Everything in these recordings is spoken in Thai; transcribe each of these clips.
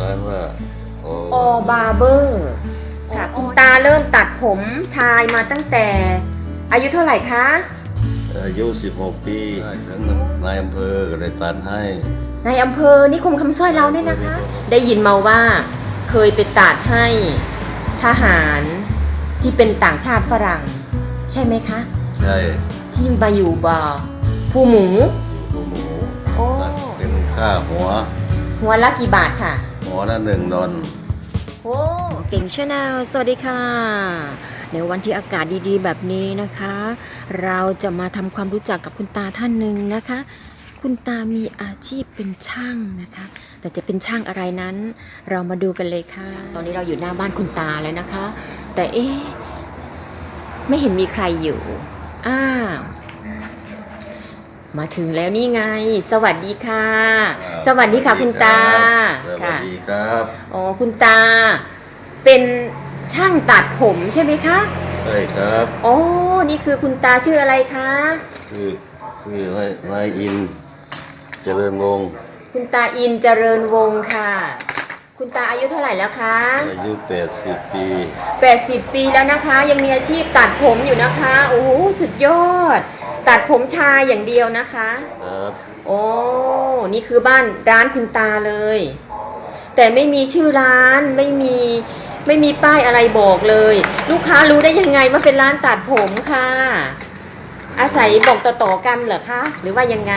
ร้านว่าโอออบาร์เบอร์ค่ะ คุณตาเริ่มตัดผมชายมาตั้งแต่อายุเท่าไหร่คะ อายุ 16 ปีทั้งนายอำเภอก็ได้ตัดให้ในอำเภอนิคมคำสร้อยเราเนี่ยนะคะ ได้ยินมาว่าเคยไปตัดให้ทหารที่เป็นต่างชาติฝรั่ง ใช่ไหมคะ ใช่ที่มาอยู่บ่อผู้หมู อยู่ผู้หมูโอ้ ตัดเป็นค่าหัว หัวละกี่บาทค่ะ หัวละหนึ่งดอนโอ้เก่งชาแนลสวัสดีค่ะ ในวันที่อากาศดีๆ แบบนี้นะคะ เราจะมาทำความรู้จักกับคุณตาท่านหนึ่งนะคะ คุณตามีอาชีพเป็นช่างนะคะ แต่จะเป็นช่างอะไรนั้น เรามาดูกันเลยค่ะ ตอนนี้เราอยู่หน้าบ้านคุณตาแล้วนะคะ แต่เอ๊ะไม่เห็นมีใครอยู่อ้าว มาถึงแล้วนี่ไง สวัสดีค่ะ สวัสดีค่ะคุณตาสวัสค่ะดีครับอ๋อคุณตา เป็นช่างตัดผมใช่ไหมคะใช่ครับอ๋อนี่คือคุณตาชื่ออะไรคะคือคือนายนายอิน เจริญวงศ์คุณตาอินเจริญวงศ์ค่ะ คุณตาอายุเท่าไหร่แล้วคะ อายุ 80 ปี 80 ปีแล้วนะคะ ยังมีอาชีพตัดผมอยู่นะคะ โอ้โหสุดยอด ตัดผมชายอย่างเดียวนะคะ ครับโอ้ นี่คือบ้านร้านคุณตาเลย แต่ไม่มีชื่อร้านไม่มีไม่มีป้ายอะไรบอกเลย ลูกค้ารู้ได้ยังไงว่าเป็นร้านตัดผมค่ะ อาศัยบอกต่อๆกันเหรอคะหรือว่ายังไง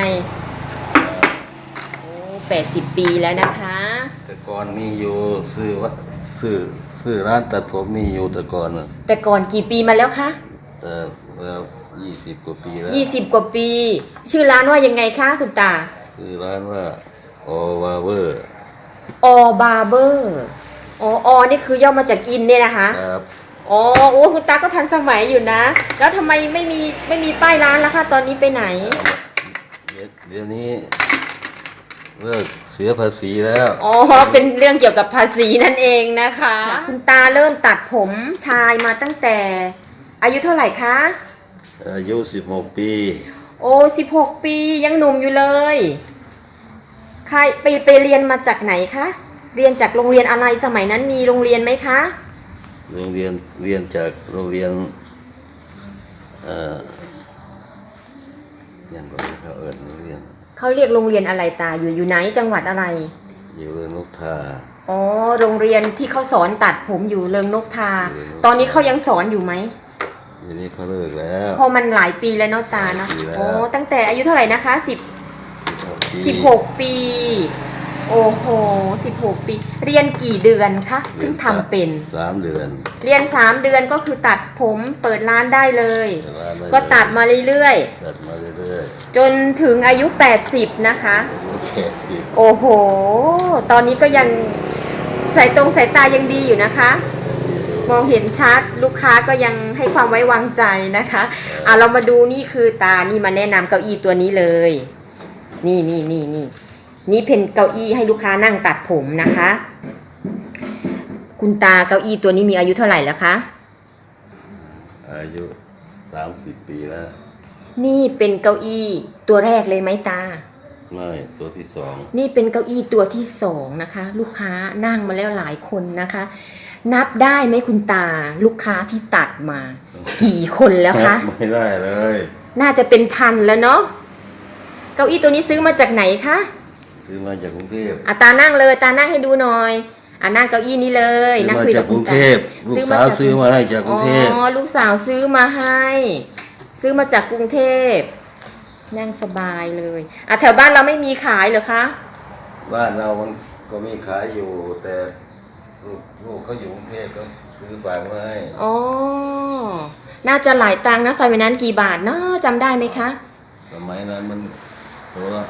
โอ้แปดสิบปีแล้วนะคะ แต่ก่อนมีอยู่ซื้อว่าซื้อซื้อร้านตัดผมมีอยู่แต่ก่อนน่ะแต่ก่อนกี่ปีมาแล้วคะ แต่แล้ว ยี่สิบกว่าปีแล้วยี่สิบกว่าปี ชื่อร้านว่ายังไงคะคุณตา คือร้านว่าโอวาเวอร์ออบาร์เบอร์อ๋ออนี่คือย่อมาจากอินเนี่ยนะคะ ครับอ๋อโอ้คุณตาก็ทันสมัยอยู่นะ แล้วทำไมไม่มีไม่มีป้ายร้านแล้วคะตอนนี้ไปไหน เดี๋ยวเดี๋ยวนี้เลิกเสียภาษีแล้ว อ๋อ เป็นเรื่องเกี่ยวกับภาษีนั่นเองนะคะ คุณตาเริ่มตัดผมชายมาตั้งแต่ อายุเท่าไหร่คะ อายุ16ปี โอ้สิบหกปียังหนุ่มอยู่เลยใครไปไปเรียนมาจากไหนคะ เรียนจากโรงเรียนอะไรสมัยนั้นมีโรงเรียนไหมคะ โรงเรียนเรียนจากโรงเรียนเอ่อยังก็เขาเอิญโรงเรียนเขาเรียกโรงเรียนอะไรตาอยู่อยู่ไหนจังหวัดอะไร อยู่เรือนนกทาอ๋อโรงเรียนที่เขาสอนตัดผมอยู่เริงนกทา ตอนนี้เขายังสอนอยู่ไหม ทีนี้เขาเลิกแล้วเพราะมันหลายปีแล้วเนาะตาเนาะปีแล้ว โอ้ตั้งแต่อายุเท่าไหร่นะคะสิบปีสิบหกปี โอ้โหสิบหกปี เรียนกี่เดือนคะถึงทำเป็น สามเดือนเรียนสามเดือนก็คือตัดผมเปิดร้านได้เลยเวลาไม่ก็ตัดมาเรื่อยตัดมาเรื่อยๆ จนถึงอายุ 80 นะคะ ๆโอเคสิโอ้โห ตอนนี้ก็ยังสายตรงสายตายังดีอยู่นะคะ มองเห็นชัดลูกค้าก็ยังให้ความไว้วางใจนะคะอะเรามาดูนี่คือตานี่มาแนะนำเก้าอี้ตัวนี้เลย นี่นี่นี่นี่นี่เป็นเก้าอี้ให้ลูกค้านั่งตัดผมนะคะ คุณตาเก้าอี้ตัวนี้มีอายุเท่าไหร่แล้วคะอายุสามสิบปีแล้ว นี่เป็นเก้าอี้ตัวแรกเลยไหมตาไม่ตัวที่สองนี่เป็นเก้าอี้ตัวที่สองนะคะ ลูกค้านั่งมาแล้วหลายคนนะคะ นับได้ไหมคุณตาลูกค้าที่ตัดมา กี่คนแล้วคะ ไม่ได้เลย น่าจะเป็นพันแล้วเนาะเก้าอี้ตัวนี้ซื้อมาจากไหนคะซื้อมาจากกรุงเทพอะตานั่งเลย ตานั่งให้ดูหน่อยอะนั่งเก้าอี้นี้เลยซื้อนั่งมาคุยจากักบกคุรุณงตาเทพลูกสาวซื้อมาให้จากกรุงเทพอ๋อลูกสาวซื้อมาให้ ซื้อมาจากกรุงเทพนั่งสบายเลยอะแถวบ้านเราไม่มีขายเหรอคะ บ้านเรามันก็มีขายอยู่แต่ ลูกลูกเขาอยู่กรุงเทพก็ซื้อฝากมาให้อ๋อ น่าจะหลายตังค์นะซอยวันนั้นกี่บาทเนาะจำได้ไหมคะ สมัยนั้นมันตัวละ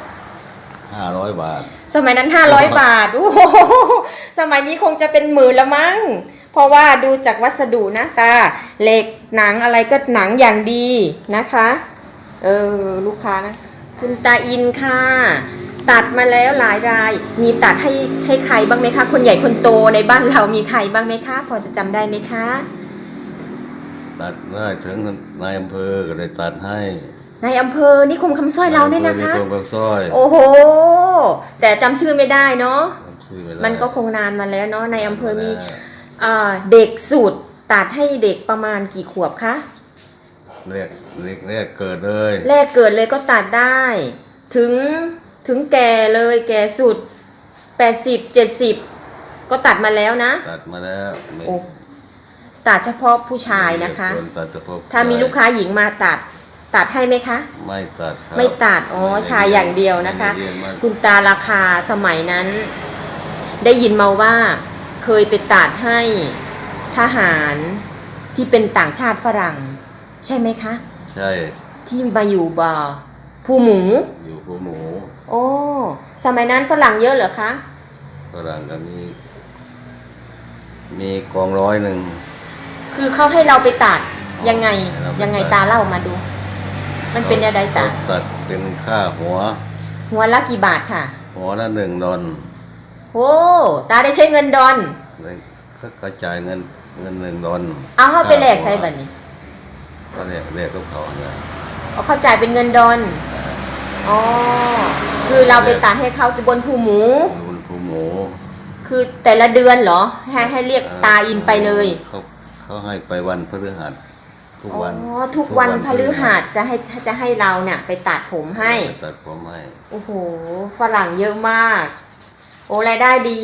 ห้าร้อยบาท สมัยนั้น500บาท โอ้โหสมัยนี้คงจะเป็นหมื่นละมั้ง เพราะว่าดูจากวัสดุนะตา เหล็กหนังอะไรก็หนังอย่างดีนะคะ เออ ลูกค้านะ คุณตาอินค่ะ ตัดมาแล้วหลายราย มีตัดให้ให้ใครบ้างไหมคะ คนใหญ่คนโตในบ้านเรามีใครบ้างไหมคะ พอจะจำได้ไหมคะ ตัดได้ถึงนายอำเภอก็ได้ตัดให้ในอำเภอนิคมคำสร้อยเราเนี่ยนะคะใอำภอนิคมคำสร้อย โอ้โห แต่จำชื่อไม่ได้เนาะชคุยเวลามันก็คงนานมาแล้วเนาะในอำเภอมีวลาอ่าเด็กสุดตัดให้เด็กประมาณกี่ขวบคะเรียกเรียกเรียกเกิดเลยแรกเกิดเลยก็ตัดได้ ถึง ถึงแก่เลยแก่สุด80 70ก็ตัดมาแล้วนะ ตัดมาแล้วไม่โอ้ตัดเฉพาะผู้ชายนะคะเรีกตัดเฉพาะถ้ามีลูกค้าหญิงมาตัด ตัดให้ไหมคะ ไม่ตัดครับไม่ตัดอ๋อชายอย่างเดียวนะคะ ไม่ได้เรียนมาคุณตาราคาสมัยนั้น ได้ยินมาว่าเคยไปตัดให้ทหารที่เป็นต่างชาติฝรั่ง ใช่ไหมคะ ใช่ ที่มาอยู่บ่อผู้หมู อยู่หัวหมู โอ้ สมัยนั้นฝรั่งเยอะเหรอคะฝรั่งก็มี มีกองร้อยหนึ่ง คือเขาให้เราไปตัดยังไงให้เราไปยังไงตัด ตาเล่ามาดู มันเป็นอะไรตาเขตัดเป็นค่าหัว หัวละกี่บาทค่ะหัวละหนึ่งดอนโอ้ตาได้ใช้เงินดอน เลยก็กระจายเงินเงินหนึ่งดอนเอาเข้าไปแลกใส่บัตรนี้ก็เรียกเรียกกับเขาเนี่ยเอาเข้าจ่ายเป็นเงินดอน อ๋อ คือเราไปตัดให้เขาบนภูหมูรุนผู้หมู คือแต่ละเดือนเหรอ ให้ให้เรียกตาอินไปเลย เขาเขาให้ไปวันพฤหัสทุกอ๋อวันทุกวันพฤหัสจะให้จะให้เราเนี่ยไปตัดผมให้ ตัดผมให้ โอ้โห ฝรั่งเยอะมาก โอ้รายได้ดี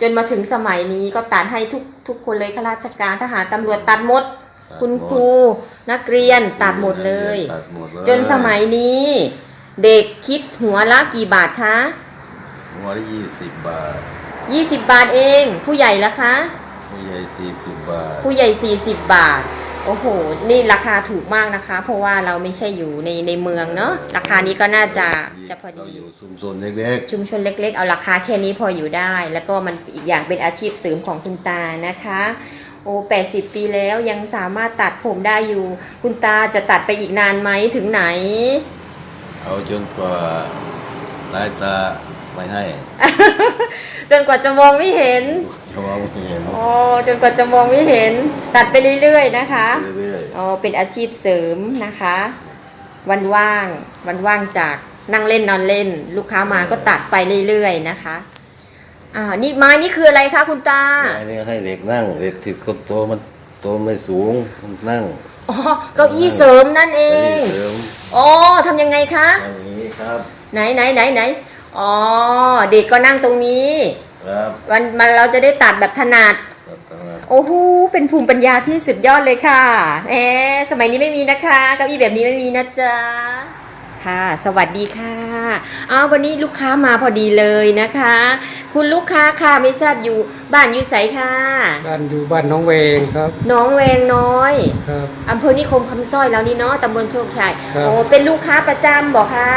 จนมาถึงสมัยนี้ก็ตัดให้ทุกทุกคนเลยข้าราชการทหารตำรวจตัดหมดตัดคุณหมดครู นักเรียนตัดหมดเลย ตัดหมดเลยจนสมัยนี้ เด็กคิดหัวละกี่บาทคะหัวละยี่สิบบาท20บาทเอง ผู้ใหญ่ละคะ ผู้ใหญ่สี่สิบบาท ผู้ใหญ่40บาท โอ้โห นี่ราคาถูกมากนะคะ เพราะว่าเราไม่ใช่อยู่ในในเมืองเนาะราคานี้ก็น่าจะจะพอเราดีอยู่ชุมชนเล็กชุมชนเล็ก ๆ เอาราคาแค่นี้พออยู่ได้ แล้วก็มันอีกอย่างเป็นอาชีพเสริมของคุณตานะคะ โอ้80ปีแล้วยังสามารถตัดผมได้อยู่ คุณตาจะตัดไปอีกนานไหมถึงไหนๆเอาจนกว่าสายตาไม่ให้ จนกว่าจะมองไม่เห็นเขาว่าไม่เห็นโอ้จนกว่าจะมองไม่เห็น ตัดไปเรื่อยๆนะคะเรื่อยอ๋อเป็นอาชีพเสริมนะคะ วันว่างวันว่างจากนั่งเล่นนอนเล่น ลูกค้ามาก็ตัดไปเรื่อยๆนะคะ อ่านี่ไม้นี่คืออะไรคะคุณตาๆไอ้นี่ให้เด็กนั่ง เด็กที่คนโตมันโตไม่สูงมันนั่งอ๋อเก้าอี้เสริมนั่นเอไอ้งเสริมอ๋อทำยังไงคะ อย่างนี้ครับไหนไหนไหนไหนอ๋อ เด็กก็นั่งตรงนี้ ครับวันมันเราจะได้ตัดแบบถนัด ครับครับโอ้โห เป็นภูมิปัญญาที่สุดยอดเลยค่ะแหมสมัยนี้ไม่มีนะคะเก้าอี้แบบนี้ไม่มีนะจ๊ะ ค่ะ สวัสดีค่ะอ้าววันนี้ลูกค้ามาพอดีเลยนะคะ คุณลูกค้าค่ะไม่ทราบอยู่บ้านอยู่ไสค่ะบ้านอยู่บ้านน้องเวงครับน้องแวงน้อยครับ อำเภอนิคมคำสร้อยแล้วนี่เนาะตำบลโชคชัยครับ โอ้เป็นลูกค้าประจำบอกค่ะ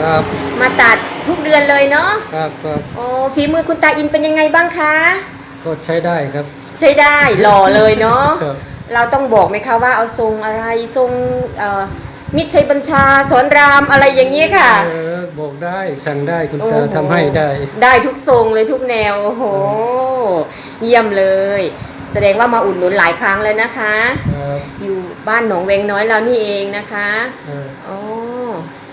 ครับมาตัดทุกเดือนเลยเนาะครับครับโอ้ฝีมือคุณตาอินเป็นยังไงบ้างคะก็ใช้ได้ครับใช้ได้หล่อเลยเนาะ ครับ เราต้องบอกไหมคะว่าเอาทรงอะไรทรงเอ่อ มิตรชัยบัญชาสอนรามอะไรอย่างนี้ค่ะ เออบอกได้สั่งได้คุณโอ้ตาโห ทำให้ได้ได้ทุกทรงเลยทุกแนวโอ้โหเยี่ยมเลย แสดงว่ามาอุดหนุนหลายครั้งเลยนะคะ ครับอยู่บ้านหนองแวงน้อยเรานี่เองนะคะเอออ๋อ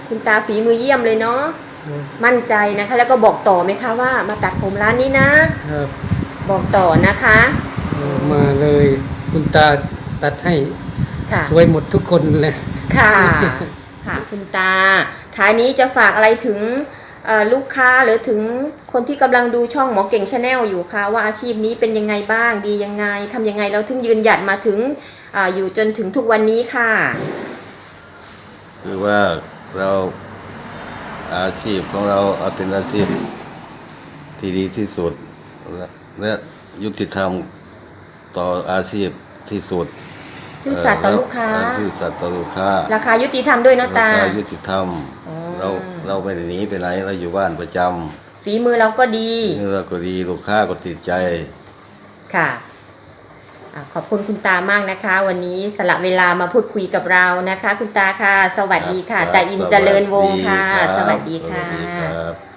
คุณตาฝีมือเยี่ยมเลยเนาะเออมั่นใจนะคะ แล้วก็บอกต่อไหมคะว่ามาตัดผมร้านนี้นะ ครับบอกต่อนะคะเออมาเลย คุณตาตัดให้ค่ะ สวยหมดทุกคนเลย ค่ะค่ะคุณตาท้ายนี้จะฝากอะไรถึงลูกค้าหรือถึงคนที่กำลังดูช่องหมอเก่งชาแนลอยู่คะว่าอาชีพนี้เป็นยังไงบ้างดียังไงทำยังไงเราถึงยืนหยัดมาถึงออยู่จนถึงทุกวันนี้ค่ะ คือว่าเราอาชีพของเราเอาเป็นอาชีพที่ดีที่สุดและและยุติธรรมต่ออาชีพที่สุด ซื่อสัตย์ต่อลูกค้าเออซื่อสัตย์ต่อลูกค้า ราคายุติธรรมด้วยเนาะตา ราคายุติธรรมอ๋อเราเราไม่ได้หนีไปไหนเราอยู่บ้านประจำฝีมือเราก็ดีเนื้อก็ดีลูกค้าก็ติดใจค่ะอะขอบคุณคุณตามากนะคะ วันนี้สละเวลามาพูดคุยกับเรานะคะ คุณตาค่ะ สวัสดีค่ะรับตาอินเจริญวงศ์ค่ะรับสวัสดีค่ะ สวัสดีครับ